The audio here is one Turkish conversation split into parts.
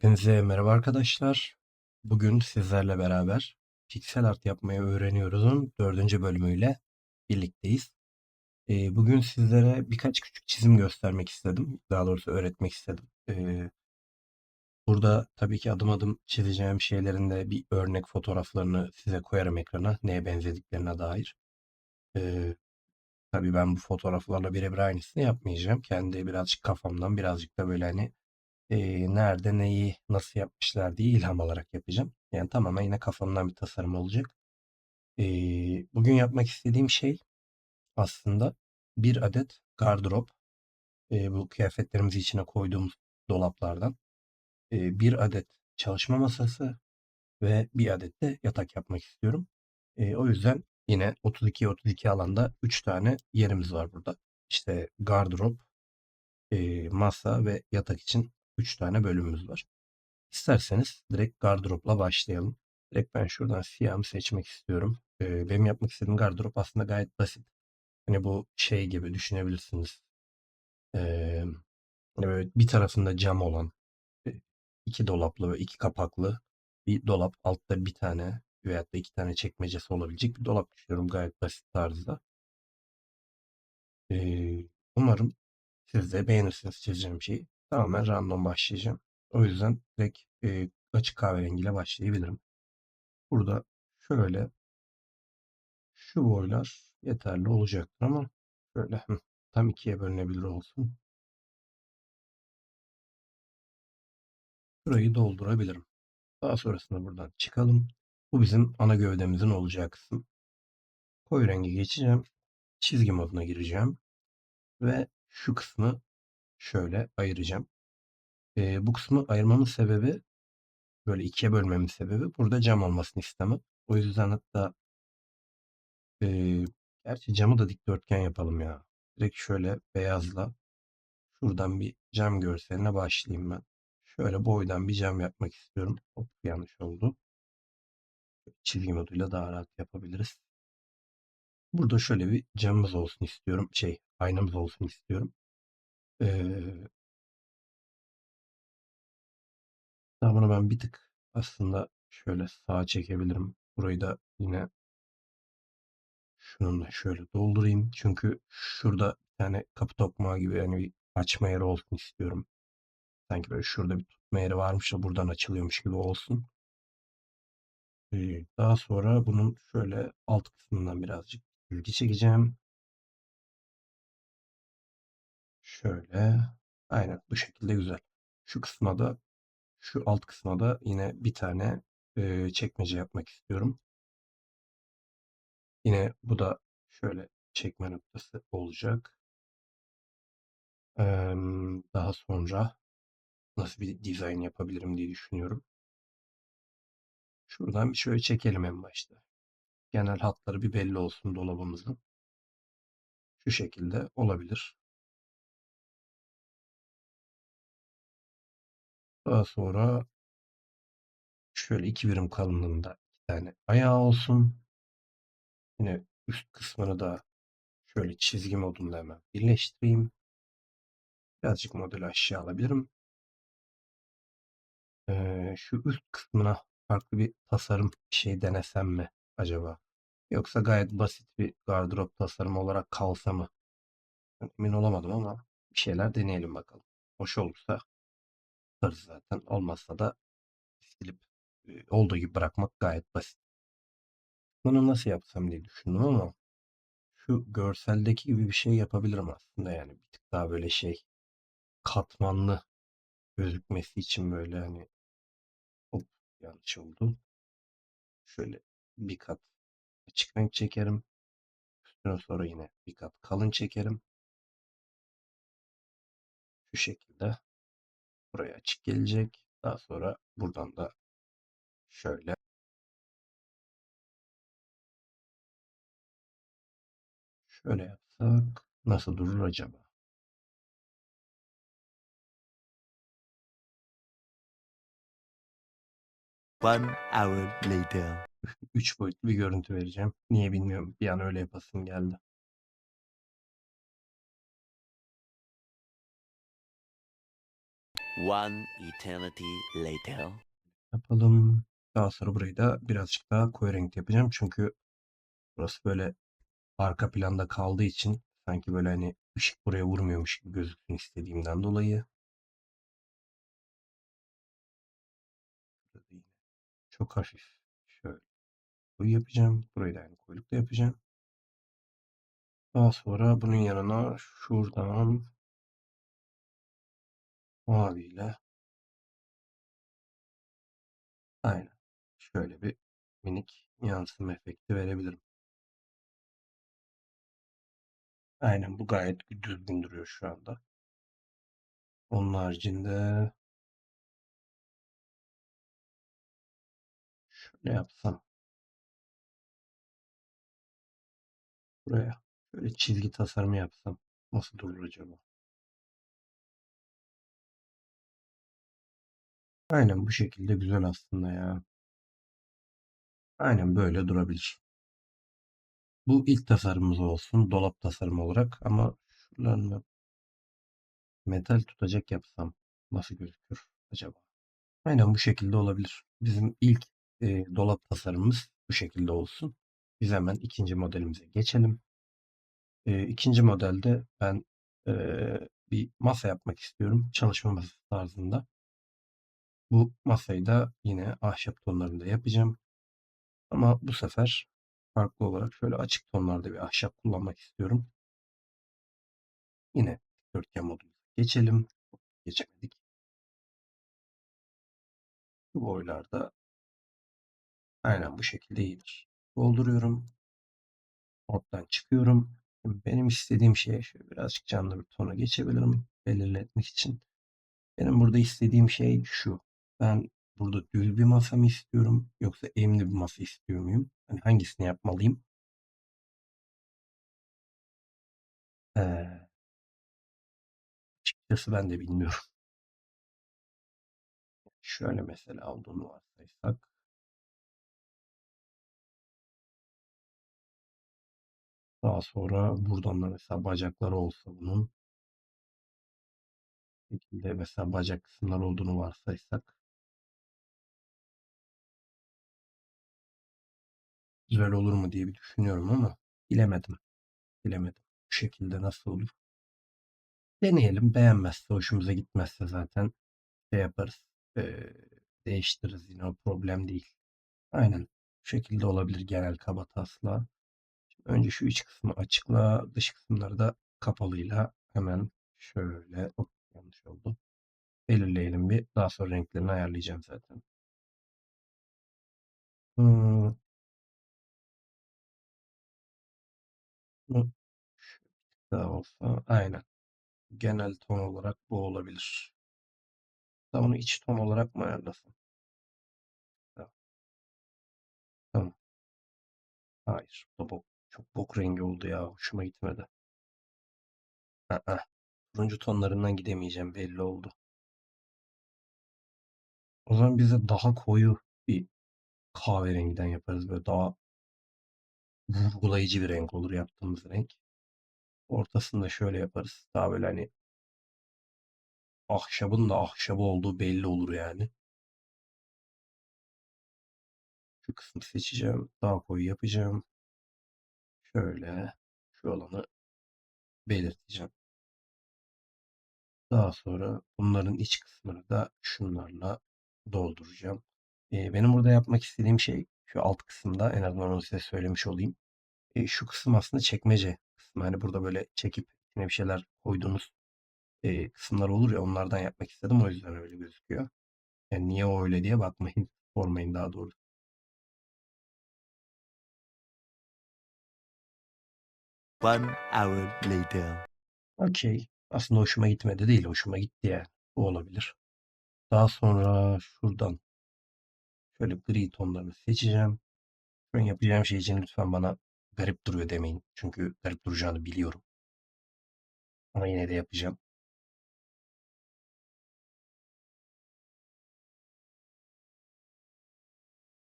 Hepinize merhaba arkadaşlar. Bugün sizlerle beraber piksel art yapmayı öğreniyoruz'un dördüncü bölümüyle birlikteyiz. Ee, bugün sizlere birkaç küçük çizim göstermek istedim. Daha doğrusu öğretmek istedim. Ee, burada tabii ki adım adım çizeceğim şeylerin de bir örnek fotoğraflarını size koyarım ekrana. Neye benzediklerine dair. Ee, tabii ben bu fotoğraflarla birebir aynısını yapmayacağım. Kendi birazcık kafamdan birazcık da böyle hani Eee, nerede neyi nasıl yapmışlar diye ilham alarak yapacağım. Yani tamamen yine kafamdan bir tasarım olacak. Eee, bugün yapmak istediğim şey aslında bir adet gardırop. Eee, bu kıyafetlerimizi içine koyduğumuz dolaplardan. Eee, bir adet çalışma masası ve bir adet de yatak yapmak istiyorum. Eee, o yüzden yine 32-32 alanda 3 tane yerimiz var burada. İşte gardırop, eee, masa ve yatak için 3 tane bölümümüz var. İsterseniz direkt gardıropla başlayalım. Direkt ben şuradan siyahımı seçmek istiyorum. Ee, benim yapmak istediğim gardırop aslında gayet basit. Hani bu şey gibi düşünebilirsiniz. Ee, hani böyle bir tarafında cam olan e, iki dolaplı ve iki kapaklı bir dolap. Altta bir tane veyahut da iki tane çekmecesi olabilecek bir dolap düşünüyorum gayet basit tarzda. Ee, umarım siz de beğenirsiniz çizeceğim şeyi. Tamamen random başlayacağım. O yüzden direkt e, açık kahverengiyle başlayabilirim. Burada şöyle şu boylar yeterli olacaktır ama şöyle tam ikiye bölünebilir olsun. Burayı doldurabilirim. Daha sonrasında buradan çıkalım. Bu bizim ana gövdemizin olacağı kısım. Koyu rengi geçeceğim. Çizgi moduna gireceğim. Ve şu kısmı şöyle ayıracağım. Ee, bu kısmı ayırmamın sebebi böyle ikiye bölmemin sebebi burada cam olmasını istemem. O yüzden hatta Eee, gerçi camı da dikdörtgen yapalım ya. Direkt şöyle beyazla şuradan bir cam görseline başlayayım ben. Şöyle boydan bir cam yapmak istiyorum. Hop yanlış oldu. Çizgi moduyla daha rahat yapabiliriz. Burada şöyle bir camımız olsun istiyorum. Şey aynamız olsun istiyorum. Ee, daha bunu ben bir tık aslında şöyle sağa çekebilirim. Burayı da yine Şununla şöyle doldurayım. Çünkü şurada bir tane kapı tokmağı gibi yani bir açma yeri olsun istiyorum. Sanki böyle şurada bir tutma yeri varmış da buradan açılıyormuş gibi olsun. Ee, daha sonra bunun şöyle alt kısmından birazcık ilgi çekeceğim. Şöyle. Aynen bu şekilde güzel. Şu kısma da şu alt kısma da yine bir tane e, çekmece yapmak istiyorum. Yine bu da şöyle çekme noktası olacak. Emm, daha sonra nasıl bir dizayn yapabilirim diye düşünüyorum. Şuradan bir şöyle çekelim en başta. Genel hatları bir belli olsun dolabımızın. Şu şekilde olabilir. Daha sonra şöyle iki birim kalınlığında iki tane ayağı olsun. Yine üst kısmını da şöyle çizgi modunda hemen birleştireyim. Birazcık modeli aşağı alabilirim. Eee, şu üst kısmına farklı bir tasarım bir şey denesem mi acaba? Yoksa gayet basit bir gardırop tasarımı olarak kalsa mı? Emin olamadım ama bir şeyler deneyelim bakalım. Hoş olursa tutarız zaten. Olmazsa da silip olduğu gibi bırakmak gayet basit. Bunu nasıl yapsam diye düşündüm ama şu görseldeki gibi bir şey yapabilirim aslında yani bir tık daha böyle şey katmanlı gözükmesi için böyle hani hop yanlış oldu. Şöyle bir kat açık renk çekerim. Üstüne sonra yine bir kat kalın çekerim. Şu şekilde buraya açık gelecek. Daha sonra buradan da şöyle şöyle yapsak nasıl durur acaba? One hour later. 3 boyutlu bir görüntü vereceğim. Niye bilmiyorum. Bir an öyle yapasım geldi. One eternity later. Yapalım. Daha sonra burayı da birazcık daha koyu renk yapacağım. Çünkü burası böyle arka planda kaldığı için sanki böyle hani ışık buraya vurmuyormuş gibi gözüksün istediğimden dolayı. Çok hafif şöyle koyu yapacağım. Burayı da aynı koyulukla yapacağım. Daha sonra bunun yanına şuradan maviyle aynen şöyle bir minik yansıma efekti verebilirim. Aynen bu gayet düzgün duruyor şu anda. Onun haricinde şöyle yapsam buraya şöyle çizgi tasarımı yapsam nasıl durur acaba? Aynen bu şekilde güzel aslında ya. Aynen böyle durabilir. Bu ilk tasarımımız olsun dolap tasarımı olarak ama şuralarını metal tutacak yapsam nasıl gözükür acaba? Aynen bu şekilde olabilir. Bizim ilk e, dolap tasarımımız bu şekilde olsun. Biz hemen ikinci modelimize geçelim. E, ikinci modelde ben e, bir masa yapmak istiyorum. Çalışma masası tarzında. Bu masayı da yine ahşap tonlarında yapacağım. Ama bu sefer farklı olarak şöyle açık tonlarda bir ahşap kullanmak istiyorum. Yine dikdörtgen modumuza geçelim. Geçemedik. Bu boylarda aynen bu şekilde iyidir. Dolduruyorum. Moddan çıkıyorum. Benim istediğim şey şöyle birazcık canlı bir tona geçebilirim belirletmek için. Benim burada istediğim şey şu. Ben burada düz bir masa mı istiyorum yoksa eğimli bir masa istiyor muyum? Hani hangisini yapmalıyım? Ee, açıkçası ben de bilmiyorum. Şöyle mesela olduğunu varsaysak. Daha sonra buradan da mesela bacakları olsa bunun. şekilde mesela bacak kısımları olduğunu varsaysak. Güzel olur mu diye bir düşünüyorum ama bilemedim. Bilemedim. Bu şekilde nasıl olur? Deneyelim. Beğenmezse, hoşumuza gitmezse zaten şey yaparız. Ee, değiştiririz yine o problem değil. Aynen. Bu şekilde olabilir genel kaba taslağı. Önce şu iç kısmı açıkla, dış kısımları da kapalıyla hemen şöyle hop, yanlış oldu. Belirleyelim bir. Daha sonra renklerini ayarlayacağım zaten. Hmm. Daha olsa aynen. Genel ton olarak bu olabilir. Da onu iç ton olarak mı ayarlasam? Tamam. Tamam. Hayır. Bu da bok. Çok bok rengi oldu ya. Hoşuma gitmedi. Aa, turuncu tonlarından gidemeyeceğim belli oldu. O zaman bize daha koyu bir kahverengiden yaparız. Böyle daha vurgulayıcı bir renk olur yaptığımız renk. Ortasını da şöyle yaparız. Daha böyle hani ahşabın da ahşabı olduğu belli olur yani. Şu kısmı seçeceğim. Daha koyu yapacağım. Şöyle şu alanı belirteceğim. Daha sonra bunların iç kısmını da şunlarla dolduracağım. Ee, benim burada yapmak istediğim şey şu alt kısımda en azından onu size söylemiş olayım. Ee, şu kısım aslında çekmece kısmı. Hani burada böyle çekip yine bir şeyler koyduğunuz e, kısımlar olur ya onlardan yapmak istedim. O yüzden öyle gözüküyor. Yani niye o öyle diye bakmayın. Sormayın daha doğrusu. One hour later. Okey. Aslında hoşuma gitmedi değil. Hoşuma gitti yani. Bu olabilir. Daha sonra şuradan şöyle gri tonlarını seçeceğim. Şu an yapacağım şey için lütfen bana garip duruyor demeyin. Çünkü garip duracağını biliyorum. Ama yine de yapacağım.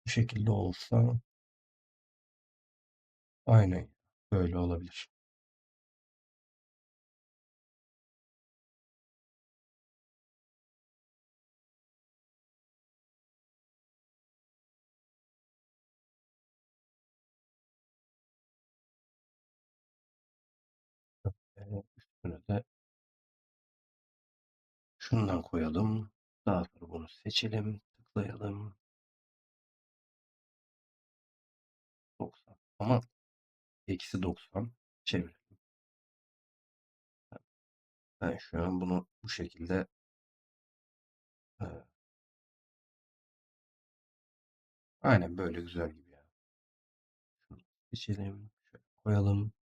Bu şekilde olsa aynen böyle olabilir. Şundan koyalım. Daha sonra bunu seçelim. Tıklayalım. 90. Ama eksi 90 çevirelim. Ben şu an bunu bu şekilde e, aynen böyle güzel gibi ya. Seçelim. Şöyle koyalım.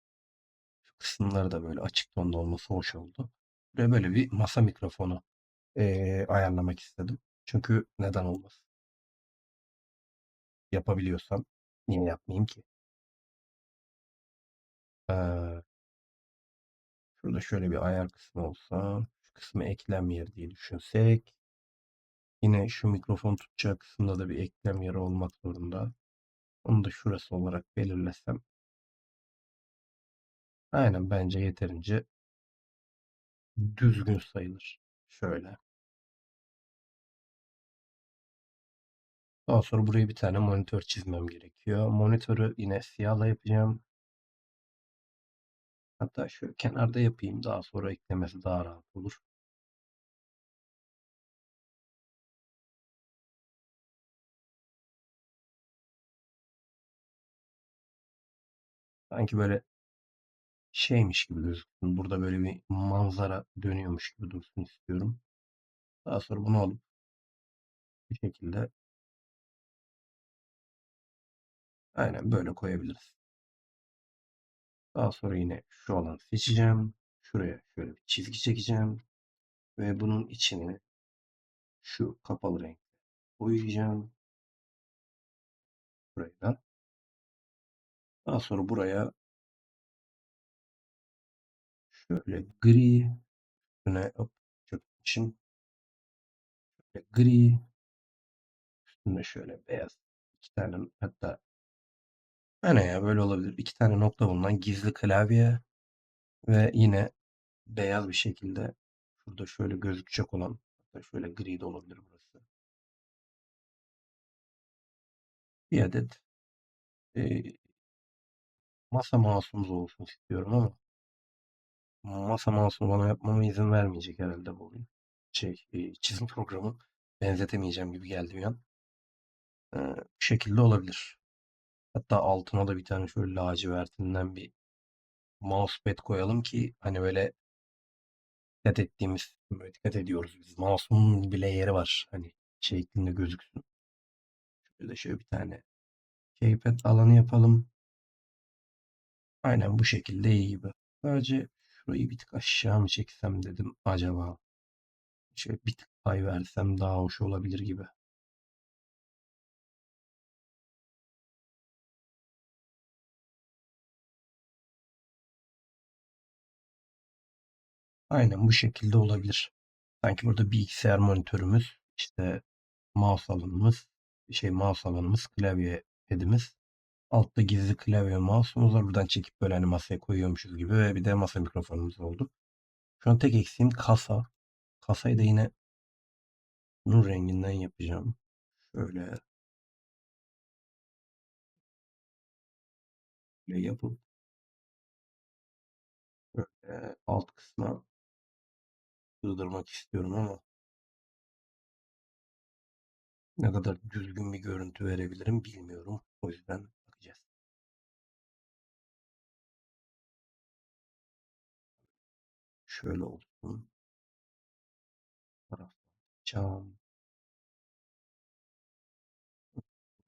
Şu kısımları da böyle açık tonda olması hoş oldu. Ve böyle bir masa mikrofonu e, ayarlamak istedim. Çünkü neden olmasın? Yapabiliyorsam niye yapmayayım ki? Ee, şurada şöyle bir ayar kısmı olsa, şu kısmı eklem yeri diye düşünsek, yine şu mikrofon tutacağı kısımda da bir eklem yeri olmak zorunda. Onu da şurası olarak belirlesem. Aynen bence yeterince düzgün sayılır. Şöyle. Daha sonra buraya bir tane monitör çizmem gerekiyor. Monitörü yine siyahla yapacağım. Hatta şu kenarda yapayım. Daha sonra eklemesi daha rahat olur. Sanki böyle şeymiş gibi gözüksün. Burada böyle bir manzara dönüyormuş gibi dursun istiyorum. Daha sonra bunu alıp bir şekilde aynen böyle koyabiliriz. Daha sonra yine şu alanı seçeceğim. Şuraya şöyle bir çizgi çekeceğim. Ve bunun içine şu kapalı renk boyayacağım. Burayı da. Daha sonra buraya şöyle gri üstüne hop, için şöyle gri üstüne şöyle beyaz iki tane hatta Aynen ya böyle olabilir. İki tane nokta bulunan gizli klavye ve yine beyaz bir şekilde şurada şöyle gözükecek olan şöyle gri de olabilir burası. Bir adet e, masa mouse'umuz olsun istiyorum ama masa mouse'unu bana yapmama izin vermeyecek herhalde bu oyun. Şey, e, çizim programı benzetemeyeceğim gibi geldi bir an. E, bu şekilde olabilir. Hatta altına da bir tane şöyle lacivertinden bir mousepad koyalım ki hani böyle dikkat ettiğimiz, böyle dikkat ediyoruz biz. Mouse'un bile yeri var. Hani şeklinde gözüksün. Şöyle de şöyle bir tane keypad alanı yapalım. Aynen bu şekilde iyi gibi. Sadece şurayı bir tık aşağı mı çeksem dedim acaba. Şöyle bir tık pay versem daha hoş olabilir gibi. Aynen bu şekilde olabilir. Sanki burada bilgisayar monitörümüz, işte mouse alanımız, şey mouse alanımız, klavye pedimiz. Altta gizli klavye mouse'umuz var. Buradan çekip böyle hani masaya koyuyormuşuz gibi ve bir de masa mikrofonumuz oldu. Şu an tek eksiğim kasa. Kasayı da yine bunun renginden yapacağım. Şöyle böyle yapıp alt kısma sığdırmak istiyorum ama ne kadar düzgün bir görüntü verebilirim bilmiyorum. O yüzden bakacağız. Şöyle olsun. Taraftan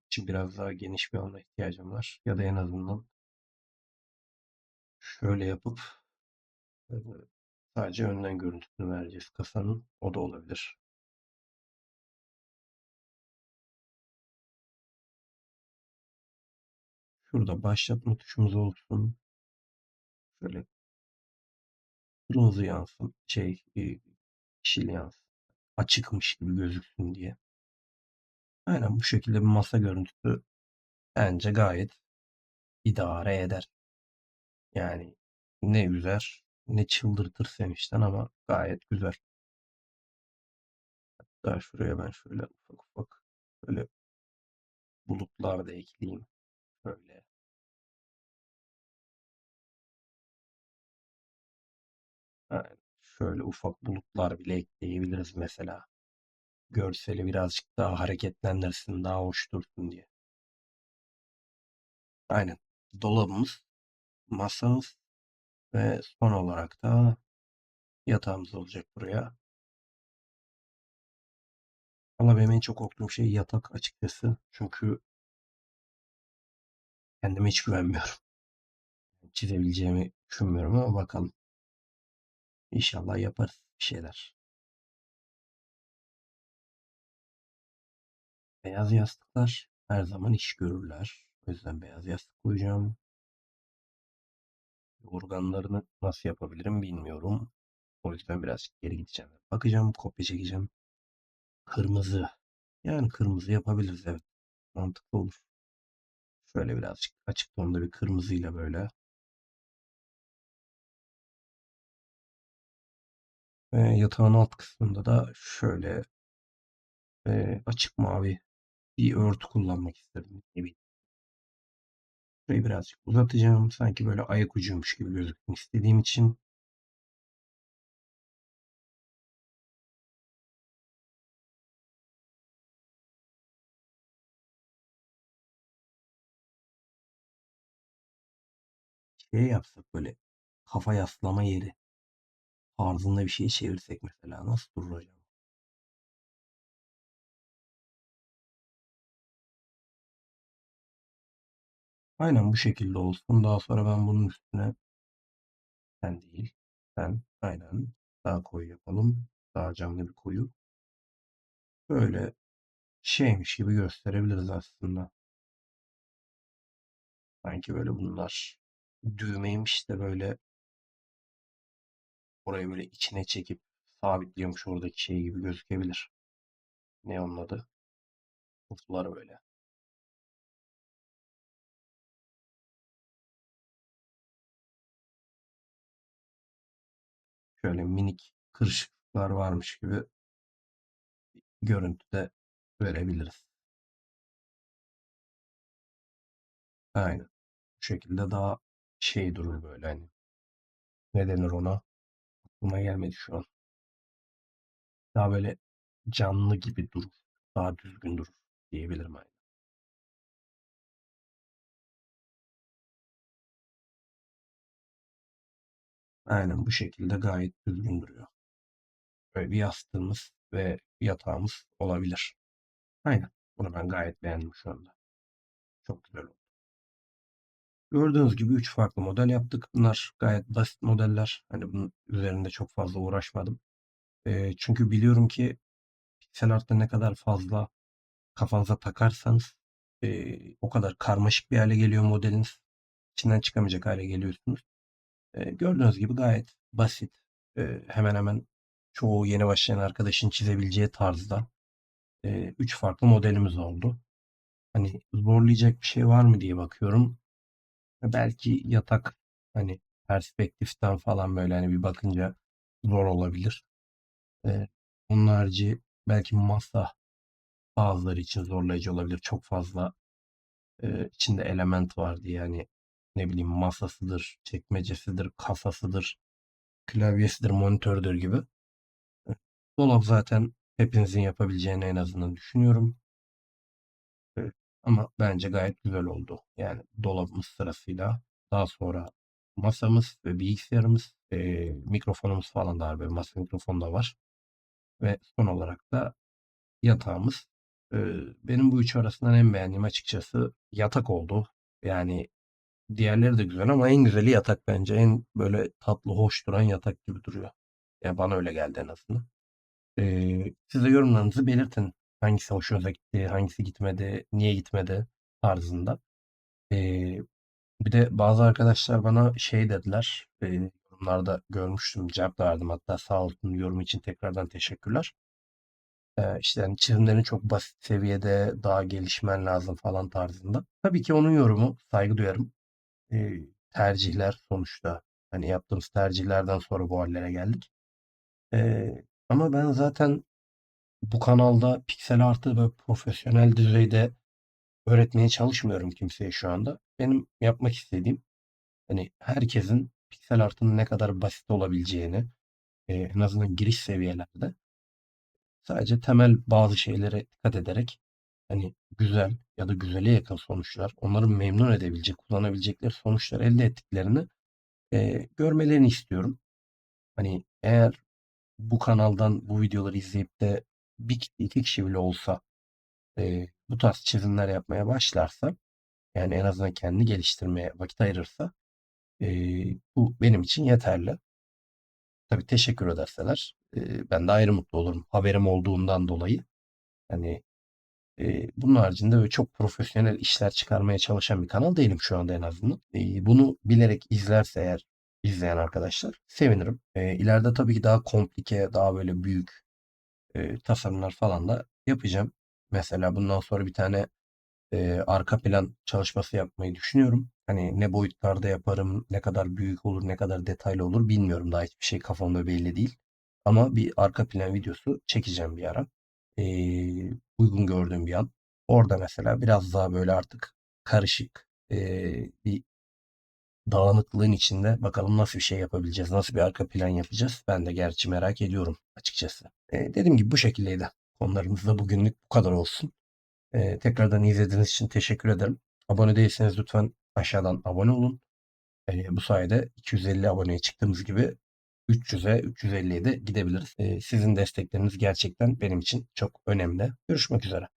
için biraz daha geniş bir alana ihtiyacım var. Ya da en azından şöyle yapıp sadece önden görüntüsünü vereceğiz kasanın. O da olabilir. Şurada başlatma tuşumuz olsun. Şöyle kırmızı yansın. Şey, e, yeşil yansın. Açıkmış gibi gözüksün diye. Aynen bu şekilde bir masa görüntüsü bence gayet idare eder. Yani ne üzer ne çıldırtır sevinçten ama gayet güzel. Hatta şuraya ben şöyle ufak ufak böyle bulutlar da ekleyeyim. Şöyle. Aynen. Şöyle ufak bulutlar bile ekleyebiliriz mesela. Görseli birazcık daha hareketlendirsin, daha hoş dursun diye. Aynen. Dolabımız, masamız ve son olarak da yatağımız olacak buraya. Ama benim en çok korktuğum şey yatak açıkçası. Çünkü kendime hiç güvenmiyorum. Çizebileceğimi düşünmüyorum ama bakalım. İnşallah yaparız bir şeyler. Beyaz yastıklar her zaman iş görürler. O yüzden beyaz yastık koyacağım. Organlarını nasıl yapabilirim bilmiyorum. O yüzden birazcık geri gideceğim. Bakacağım, kopya çekeceğim. Kırmızı. Yani kırmızı yapabiliriz evet. Mantıklı olur. Şöyle birazcık açık tonda bir kırmızıyla böyle. Ve yatağın alt kısmında da şöyle e, açık mavi bir örtü kullanmak istedim. Ne bileyim. Şurayı birazcık uzatacağım. Sanki böyle ayak ucuymuş gibi gözüksün istediğim için. Şey yapsak böyle kafa yaslama yeri tarzında bir şey çevirsek mesela nasıl durur acaba? Aynen bu şekilde olsun. Daha sonra ben bunun üstüne sen değil, sen aynen daha koyu yapalım. Daha canlı bir koyu. Böyle şeymiş gibi gösterebiliriz aslında. Sanki böyle bunlar düğmeymiş de böyle orayı böyle içine çekip sabitliyormuş oradaki şey gibi gözükebilir. Ne onun adı? Kutular böyle. Şöyle minik kırışıklıklar varmış gibi görüntüde verebiliriz. Aynen. Bu şekilde daha şey durur böyle hani. Ne denir ona? Aklıma gelmedi şu an. Daha böyle canlı gibi durur. Daha düzgün durur diyebilirim aynen. Aynen bu şekilde gayet düzgün duruyor. Böyle bir yastığımız ve yatağımız olabilir. Aynen. Bunu ben gayet beğendim şu anda. Çok güzel oldu. Gördüğünüz gibi 3 farklı model yaptık. Bunlar gayet basit modeller. Hani bunun üzerinde çok fazla uğraşmadım. Eee, çünkü biliyorum ki piksel art'ta ne kadar fazla kafanıza takarsanız eee, o kadar karmaşık bir hale geliyor modeliniz. İçinden çıkamayacak hale geliyorsunuz. Gördüğünüz gibi gayet basit. Eee, hemen hemen çoğu yeni başlayan arkadaşın çizebileceği tarzda 3 farklı modelimiz oldu. Hani zorlayacak bir şey var mı diye bakıyorum. Belki yatak hani perspektiften falan böyle hani bir bakınca zor olabilir. Ee, onun harici belki masa bazıları için zorlayıcı olabilir. Çok fazla e, içinde element var diye yani ne bileyim masasıdır, çekmecesidir, kasasıdır, klavyesidir, monitördür gibi. Dolap zaten hepinizin yapabileceğini en azından düşünüyorum. Ama bence gayet güzel oldu. Yani dolabımız sırasıyla daha sonra masamız ve bilgisayarımız, e, mikrofonumuz falan da var. Böyle masa mikrofonu da var. Ve son olarak da yatağımız. E, benim bu üç arasından en beğendiğim açıkçası yatak oldu. Yani diğerleri de güzel ama en güzeli yatak bence. En böyle tatlı, hoş duran yatak gibi duruyor. Yani bana öyle geldi en azından. E, siz de yorumlarınızı belirtin. Hangisi hoşunuza gitti, hangisi gitmedi, niye gitmedi tarzında. Ee, bir de bazı arkadaşlar bana şey dediler. E, yorumlarda görmüştüm, cevap verdim hatta sağ olsun yorum için tekrardan teşekkürler. Ee, işte yani çizimlerin çok basit seviyede daha gelişmen lazım falan tarzında. Tabii ki onun yorumu saygı duyarım. Tercihler sonuçta hani yaptığımız tercihlerden sonra bu hallere geldik. Ama ben zaten bu kanalda piksel artı ve profesyonel düzeyde öğretmeye çalışmıyorum kimseye şu anda. Benim yapmak istediğim hani herkesin piksel artının ne kadar basit olabileceğini en azından giriş seviyelerde sadece temel bazı şeylere dikkat ederek hani güzel ya da güzele yakın sonuçlar, onları memnun edebilecek, kullanabilecekleri sonuçlar elde ettiklerini e, görmelerini istiyorum. Hani eğer bu kanaldan bu videoları izleyip de bir iki kişi bile olsa e, bu tarz çizimler yapmaya başlarsa yani en azından kendini geliştirmeye vakit ayırırsa e, bu benim için yeterli. Tabii teşekkür ederseler e, ben de ayrı mutlu olurum. Haberim olduğundan dolayı. Hani e, bunun haricinde böyle çok profesyonel işler çıkarmaya çalışan bir kanal değilim şu anda en azından. E, bunu bilerek izlerse eğer izleyen arkadaşlar sevinirim. E, ileride tabii ki daha komplike, daha böyle büyük e, tasarımlar falan da yapacağım. Mesela bundan sonra bir tane e, arka plan çalışması yapmayı düşünüyorum. Hani ne boyutlarda yaparım, ne kadar büyük olur, ne kadar detaylı olur bilmiyorum. Daha hiçbir şey kafamda belli değil. Ama bir arka plan videosu çekeceğim bir ara. E, uygun gördüğüm bir an. Orada mesela biraz daha böyle artık karışık e, bir dağınıklığın içinde bakalım nasıl bir şey yapabileceğiz, nasıl bir arka plan yapacağız. Ben de gerçi merak ediyorum açıkçası. E, dediğim gibi bu şekildeydi. Konularımız da bugünlük bu kadar olsun. Ee, tekrardan izlediğiniz için teşekkür ederim. Abone değilseniz lütfen aşağıdan abone olun. Ee, bu sayede 250 aboneye çıktığımız gibi 300'e 350'ye de gidebiliriz. Ee, sizin destekleriniz gerçekten benim için çok önemli. Görüşmek üzere.